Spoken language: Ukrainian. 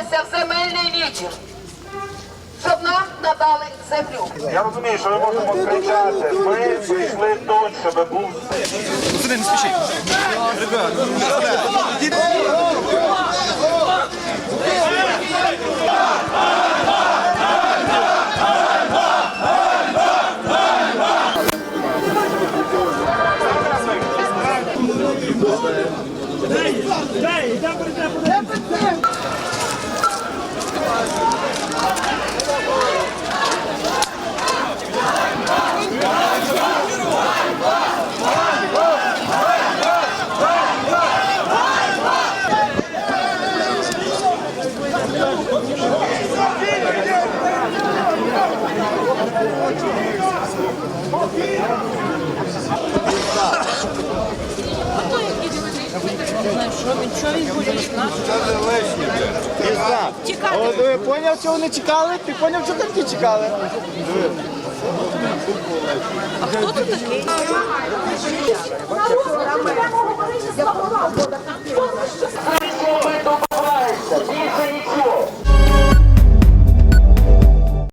звернулися в земельний відділ, щоб нам надали землю. Я розумію, що ми можемо кричати. Ми прийшли тут, щоб був О, диви, поняв, чого вони чекали? Ти поняв, чого там ті чекали? А хто тут говорити